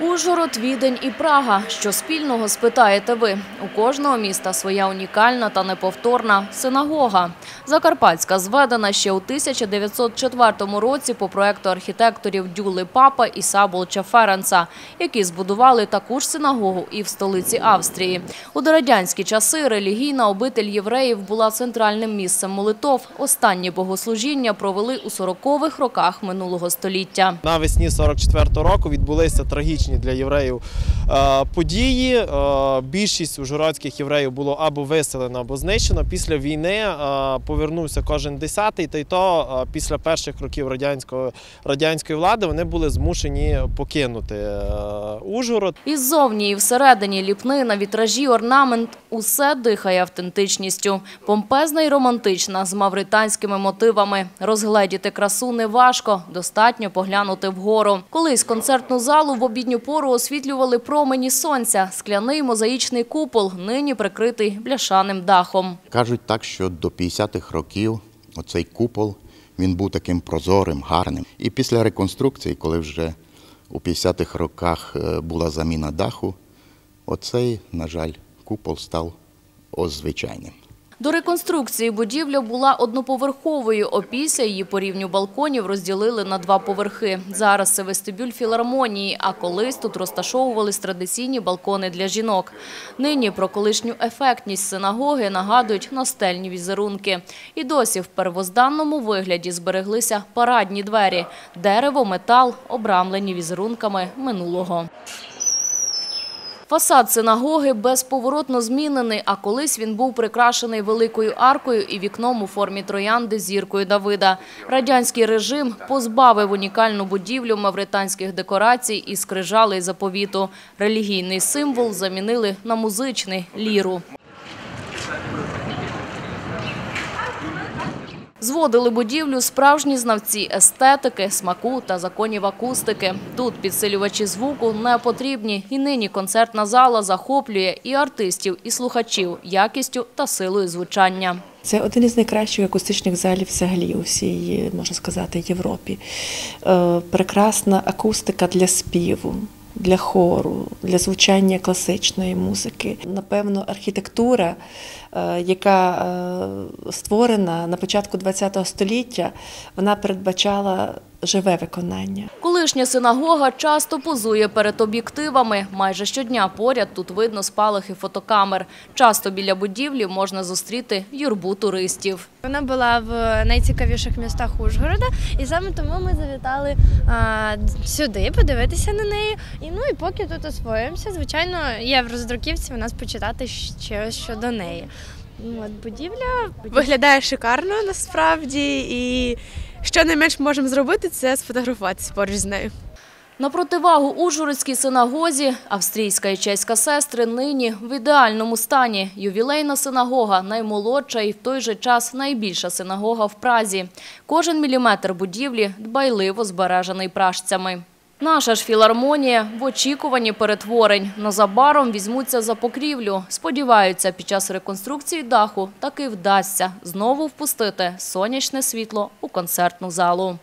Ужгород, Відень і Прага. Що спільного спитаєте ви? У кожного міста своя унікальна та неповторна синагога. Закарпатська зведена ще у 1904 році по проекту архітекторів Дюли Папа і Саболча Ференца, які збудували таку ж синагогу і в столиці Австрії. У дорадянські часи релігійна обитель євреїв була центральним місцем молитов. Останні богослужіння провели у 40-х роках минулого століття. Навесні 44-го року відбулися трагічні для євреїв е, події. Е, Більшість ужгородських євреїв було або виселено, або знищено. Після війни е, повернувся кожен десятий, та й то після перших років радянської, радянської влади вони були змушені покинути Ужгород. Іззовні і всередині ліпнина, вітражі, орнамент – усе дихає автентичністю. Помпезна і романтична, з мавританськими мотивами. Розгледіти красу неважко, достатньо поглянути вгору. Колись концертну залу в обідню пору освітлювали промені сонця. Скляний мозаїчний купол, нині прикритий бляшаним дахом. Кажуть так, що до 50-х років оцей купол він був таким прозорим, гарним. І після реконструкції, коли вже у 50-х роках е, була заміна даху, оцей, на жаль, купол став озвичайним. До реконструкції будівля була одноповерховою. Опісля її по рівню балконів розділили на два поверхи. Зараз це вестибюль філармонії, а колись тут розташовувались традиційні балкони для жінок. Нині про колишню ефектність синагоги нагадують настельні візерунки. І досі в первозданному вигляді збереглися парадні двері. Дерево, метал, обрамлені візерунками минулого. Фасад синагоги безповоротно змінений, а колись він був прикрашений великою аркою і вікном у формі троянди зіркою Давида. Радянський режим позбавив унікальну будівлю мавританських декорацій і скрижалей заповіту. Релігійний символ замінили на музичний – ліру. Зводили будівлю справжні знавці естетики, смаку та законів акустики. Тут підсилювачі звуку не потрібні. І нині концертна зала захоплює і артистів, і слухачів якістю та силою звучання. Це один із найкращих акустичних залів взагалі у всій, можна сказати, Європі. Е, Прекрасна акустика для співу, для хору, для звучання класичної музики. Напевно, архітектура, е, яка е, створена на початку ХХ століття, вона передбачала живе виконання. Колишня синагога часто позує перед об'єктивами. Майже щодня поряд тут видно спалахи фотокамер. Часто біля будівлі можна зустріти юрбу туристів. Вона була в найцікавіших містах Ужгорода, і саме тому ми завітали а, сюди подивитися на неї. І ну і поки тут освоїмося, звичайно, є в роздруківці у нас почитати ще щодо неї. Ну, От будівля Виглядає шикарно насправді, і що найменш можемо зробити, це сфотографуватися поруч з нею. На противагу Ужгородській синагозі австрійська і чеська сестри нині в ідеальному стані. Ювілейна синагога – наймолодша і в той же час найбільша синагога в Празі. Кожен міліметр будівлі дбайливо збережений пражцями. Наша ж філармонія в очікуванні перетворень. Незабаром візьмуться за покрівлю. Сподіваються, під час реконструкції даху таки вдасться знову впустити сонячне світло у концертну залу.